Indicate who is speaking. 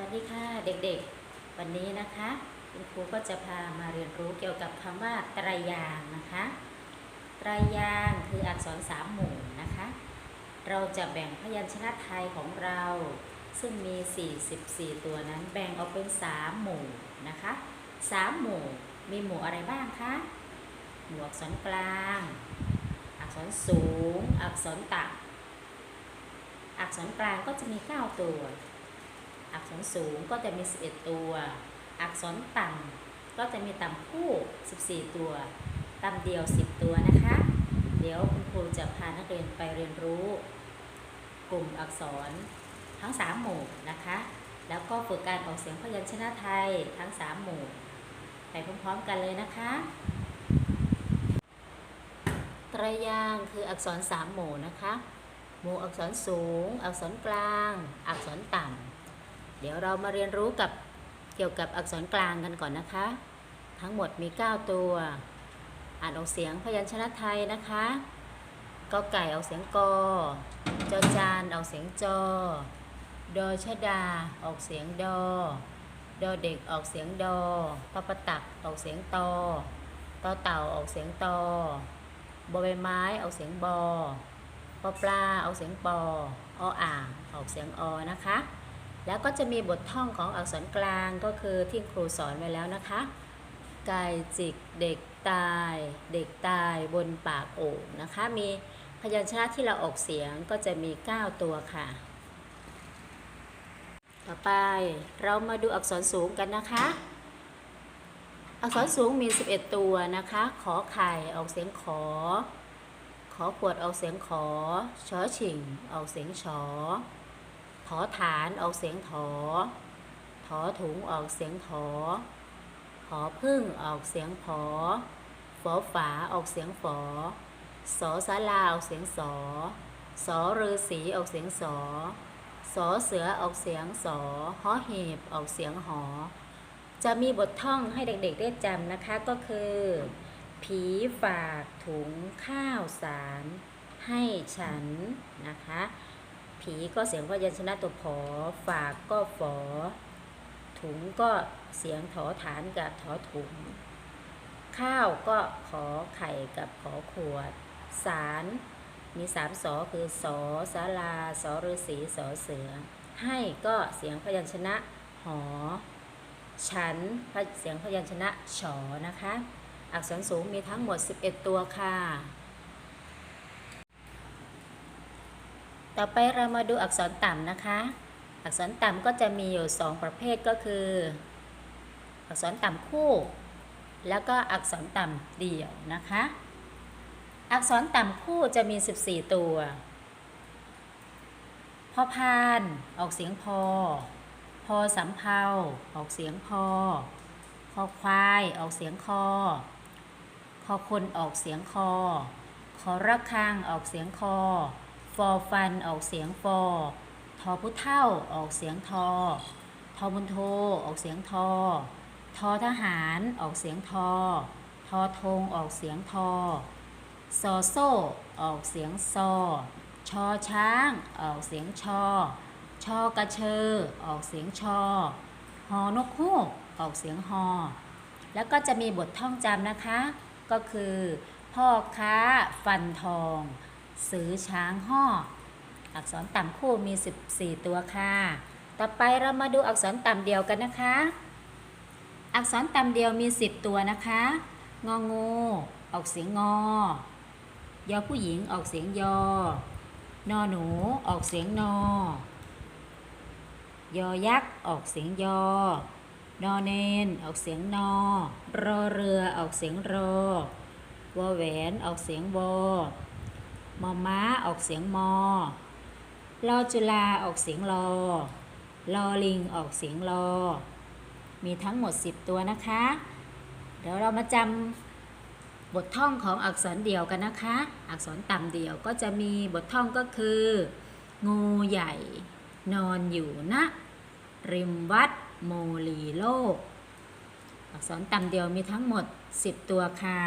Speaker 1: วัสดีค่ะเด็กๆ วันนี้นะคะคุณครูก็จะพามาเรียนรู้เกี่ยวกับคำว่าตรายางนะคะตรายางคืออักษรสามหมู่นะคะ เราจะแบ่งพยัญชนะไทยของเรา ซึ่งมี 44 ตัวนั้นแบ่งออกเป็น 3 หมู่นะคะสามหมู่มีหมู่อะไรบ้างคะหมู่อักษรกลาง อักษรสูง อักษรต่ำอักษรกลางก็จะมี 9 ตัว อักษรสูงก็จะมี 11 ตัว อักษรต่ำก็จะมีต่ำคู่ 14 ตัว ต่ำเดียว 10 ตัวนะคะ เดี๋ยวคุณครูจะพานักเรียนไปเรียนรู้ กลุ่มอักษรทั้ง 3 หมู่นะคะ แล้วก็ฝึกการออกเสียงพยัญชนะไทยทั้ง 3 หมู่ไปพร้อมๆกันเลยนะคะตรยางค์คืออักษร3หมู่นะคะ หมู่อักษรสูง อักษรกลาง อักษรต่ำ เดี๋ยวเรามาเรียนรู้กับเกี่ยวกับอักษรกลางกันก่อนนะคะ ทั้งหมดมี 9 ตัว อ่านออกเสียงพยัญชนะไทยนะคะกอไก่ออกเสียงกอจอจานออกเสียงจอ ดอชดาออกเสียงดอ ดอเด็กออกเสียงดอปปตักออกเสียงตอตอเต่าออกเสียงตอบอใบไม้ออกเสียงบอปอปลาออกเสียงปอออ่างออกเสียงอนะคะ แล้วก็จะมีบทท่องของอักษรกลางก็คือที่ครูสอนไว้แล้วนะคะ ไก่จิกเด็กตาย เด็กตายบนปากโอ่งนะคะ มีพยัญชนะที่เราออกเสียงก็จะมี 9 ตัวค่ะ ต่อไปเรามาดูอักษรสูงกันนะคะ อักษรสูงมี 11 ตัวนะคะ ขอไข่ออกเสียงขอ ขอขวดออกเสียงขอชอชิงออกเสียงชอ อฐานออกเสียงถอ ถอถุงออกเสียงถอหอพึ่งออกเสียงผอฝอฝาออกเสียงฝอสอสาลาออกเสียงสอสอฤาษีออกเสียงสอสอเสือออกเสียงสอหอหีบออกเสียงหอ จะมีบทท่องให้เด็กๆได้จำนะคะก็คือ ผีฝากถุงข้าวสารให้ฉันนะคะ ผีก็เสียงพยัญชนะตัวผอ ฝากก็ฝอ ถุงก็เสียงถอฐานกับถอถุง ข้าวก็ขอไข่กับขอขวด สารมีสามสอคือสอสาลาสอฤาษีสอเสือ ให้ก็เสียงพยัญชนะ หอ ฉันเสียงพยัญชนะฉอนะคะ อักษรสูงมีทั้งหมด 11 ตัวค่ะ ต่อไปเรามาดูอักษรต่ำนะคะ อักษรต่ำก็จะมีอยู่ 2 ประเภทก็คือ อักษรต่ำคู่ แล้วก็อักษรต่ำเดี่ยวนะคะ อักษรต่ำคู่จะมี 14 ตัว พอพาน ออกเสียงพอ พอสำเภาออกเสียงพอ คอควาย ออกเสียงคอ คอคนออกเสียงคอขอระฆังออกเสียงคอ ฟอฟันออกเสียงฟอทอผู้เท่าออกเสียงทอ ทอบุญโทออกเสียงทอ ทอทหารออกเสียงทอ ทอธงออกเสียงทอซอโซ่ออกเสียงซอ ชอช้างออกเสียงชอ ชอกระเชอออกเสียงชอฮอนกฮูกออกเสียงฮอ แล้วก็จะมีบทท่องจำนะคะ ก็คือ พ่อค้าฟันทอง ซื้อช้างห่ออักษรต่ำคู่มี 14 ตัวค่ะ ต่อไปเรามาดูอักษรต่ำเดียวกันนะคะ อักษรต่ำเดียวมี 10 ตัวนะคะ งองูออกเสียงงอ ยอผู้หญิงออกเสียงยอ นอหนูออกเสียงนอ ยอยักษ์ออกเสียงยอ นอเนนออกเสียงนอ รอเรือออกเสียงรอวอแหวนออกเสียงวอ มอม้าออกเสียงมอลอจุลาออกเสียงลอลอลิงออกเสียงลอ มีทั้งหมด 10 ตัวนะคะ เดี๋ยวเรามาจำบทท่องของอักษรเดียวกันนะคะ อักษรต่ำเดียวก็จะมีบทท่องก็คือ งูใหญ่ นอนอยู่ณริมวัดโมลีโลก อักษรต่ำเดียวมีทั้งหมด 10 ตัวค่ะ